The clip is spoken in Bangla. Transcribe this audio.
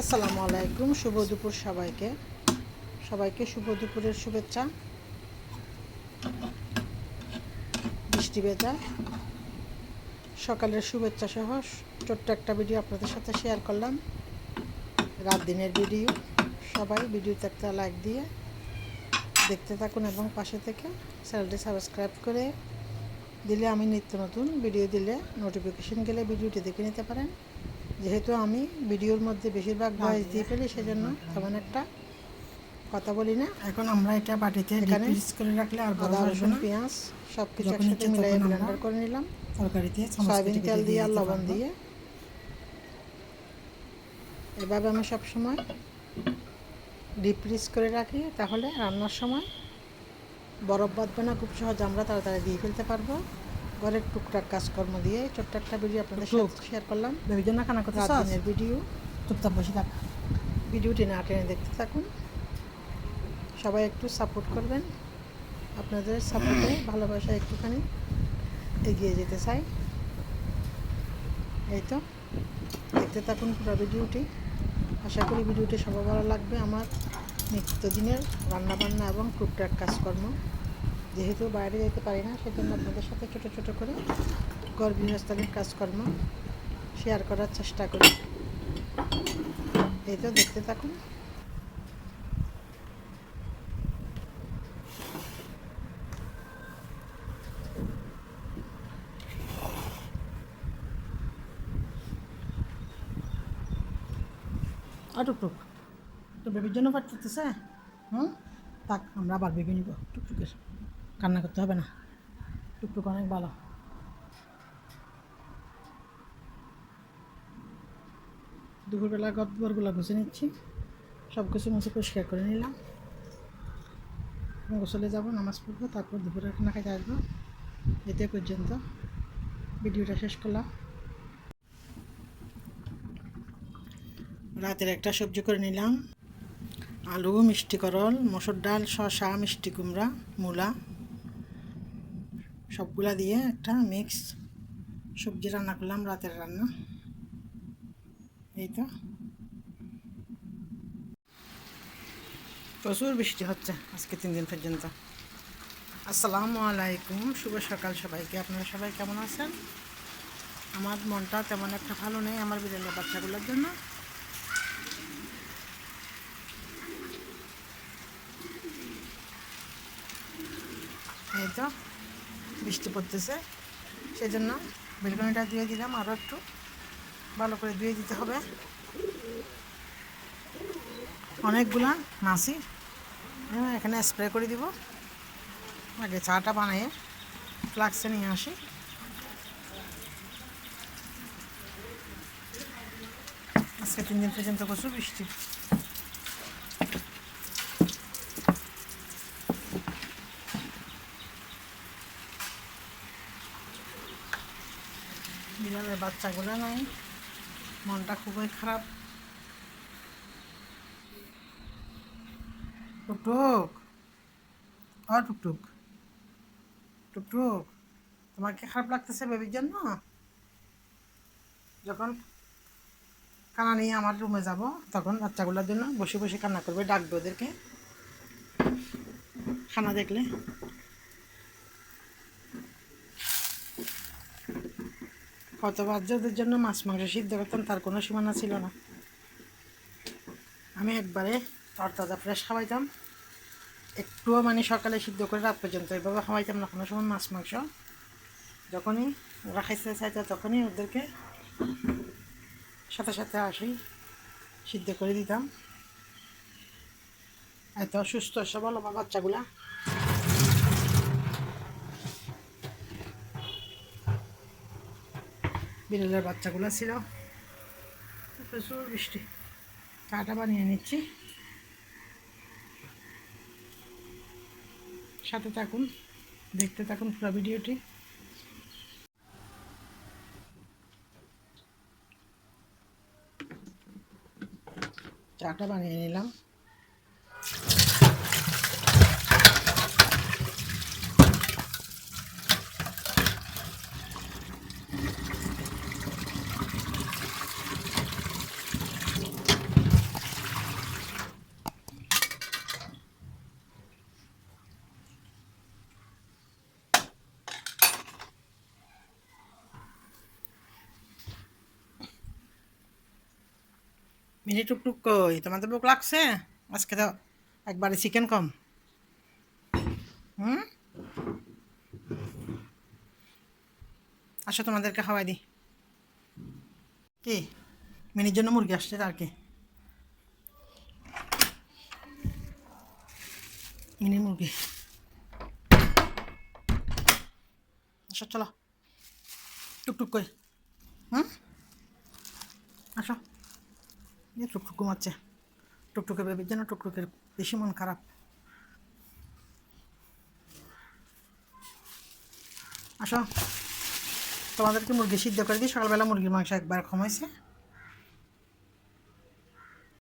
আসসালামু আলাইকুম, শুভ দুপুর সবাইকে। সবাইকে শুভ দুপুরের শুভেচ্ছা। বৃষ্টি ভেজা। সকালের শুভেচ্ছা সহ ছোট্ট একটা ভিডিও আপনাদের সাথে শেয়ার করলাম। রাত দিনের ভিডিও। সবাই ভিডিওতে একটা লাইক দিয়ে দেখতে থাকুন এবং পাশে থেকে চ্যানেলটি সাবস্ক্রাইব করে দিলে আমি নিত্য নতুন ভিডিও দিলে নোটিফিকেশন গেলে ভিডিওটি দেখে নিতে পারেন। যেহেতু আমি ভিডিওর মধ্যে বেশিরভাগ ভয়েস দিয়ে ফেলি সেজন্য তেমন একটা কথা বলি না। এখন আমরা এটা বাটিতে এখানে করে রাখলে আর আদা রসুন পেঁয়াজ সব কিছু একসাথে মিলাই ব্লেন্ডার করে নিলাম। তরকারিতে সয়াবিন তেল দিয়ে আর লবণ দিয়ে। এভাবে আমি সব সময় ডিপ ফ্রিজ করে রাখি তাহলে রান্নার সময় বরফ বাঁধবে না খুব সহজ আমরা তাড়াতাড়ি দিয়ে ফেলতে পারব। ঘরের টুকটাক কাজকর্ম দিয়ে ছোট্ট একটা ভিডিও আপনাদের সাথে শেয়ার করলাম। বেবির জন্য খানা করতে দিনের ভিডিও চুপচাপ বসে থাক। ভিডিওটি না টেনে দেখতে থাকুন। সবাই একটু সাপোর্ট করবেন। আপনাদের সাপোর্টে ভালোবাসা একটুখানি এগিয়ে যেতে চাই। এই তো। দেখতে থাকুন পুরো ভিডিওটি আশা করি ভিডিওটি সবার ভালো লাগবে আমার নিত্যদিনের রান্নাবান্না এবং টুকটাক কাজকর্ম। যেহেতু বাইরে যেতে পারি না, সেজন্য আপনাদের সাথে ছোট ছোট করে ঘর গৃহস্থানের কাজকর্ম শেয়ার করার চেষ্টা করি। এই তো দেখতে থাকুন। আর টুকটুক তো বেবির জন্য পাঠাতেছে হুম থাক, আমরা আবার বেবি নিব। টুকটুকের। কান্না করতে হবে না। টুকটুক অনেক ভালো। দুপুরবেলা গদবরগুলো ঘুষে নিচ্ছি। সব কিছু মুছে পরিষ্কার করে নিলাম। গোসলে যাব, নামাজ পড়ব, তারপর দুপুরের খানা খাইতে আসব। এতে পর্যন্ত ভিডিওটা শেষ করলাম। রাতের একটা সবজি করে নিলাম। আলু, মিষ্টি করল, মসুর ডাল, শসা, মিষ্টি কুমড়া, মূলা। সবগুলা দিয়ে একটা মিক্স সবজি রান্না করলাম, রাতের রান্না। এই তো। প্রচুর বৃষ্টি হচ্ছে আজকে তিন দিন পর্যন্ত। আসসালামু আলাইকুম, শুভ সকাল সবাইকে। আপনারা সবাই কেমন আছেন? আমার মনটা তেমন একটা ভালো নেই আমার বিড়ালের বাচ্চাগুলোর জন্য। এই তো। বৃষ্টি পড়তেছে সেই জন্য বেলকনিটা ধুয়ে দিলাম আরও একটু ভালো করে ধুয়ে দিতে হবে। অনেকগুলা মাছি হ্যাঁ এখানে স্প্রে করে দিব। আগে চাটা বানিয়ে ফ্লাক্সে নিয়ে আসি। আজকে তিন দিন পর্যন্ত প্রচুর বৃষ্টি। বিড়ালের বাচ্চাগুলো নাই। মনটা খুবই খারাপ। টুকটুক। ও টুকটুক। টুকটুক। তোমার কি খারাপ লাগতেছে বেবির জন্য? যখন কানা নিয়ে আমার রুমে যাব, তখন বাচ্চাগুলোর জন্য বসে বসে কান্না করবে ডাকবে ওদেরকে। খানা দেখলে। যে ওদের জন্য মাছ মাংস সিদ্ধ করতাম, তার কোনো সীমানা ছিল না। আমি একবারে তরতাজা ফ্রেশ খাওয়াইতাম। একটুও মানে সকালে সিদ্ধ করে রাত পর্যন্ত এভাবে খাওয়াইতাম না, কোনো সময় মাছ মাংস। যখনই ওরা খাইতে চাইতো তখনই ওদেরকে সাথে সাথে আসি, সিদ্ধ করে দিতাম। এত সুস্থ, সবল আমার বাচ্চাগুলা। বিড়ালের বাচ্চাগুলো ছিল। প্রচুর বৃষ্টি। চাটা বানিয়ে নিচ্ছি। সাথে থাকুন, দেখতে থাকুন পুরো ভিডিওটি। চাটা বানিয়ে নিলাম। মিনি টুকটুক কই? তোমাদের বুক লাগছে? আজকে তো একবারে চিকেন কম। হুম? আসো তোমাদেরকে খাওয়াই দিই। কি? মিনির জন্য মুরগি আসছে আর কি মিনি মুরগি। আসো, চলো। টুকটুক কই। হুম? আসো। এই টুকটুক ঘুমাচ্ছে। টুকটুকে ভেবে যেন টুকটুকের বেশি মন খারাপ। আসো। তোমাদেরকে মুরগি সিদ্ধ করে দিই। সকালবেলা মুরগির মাংস একবার কমাইছে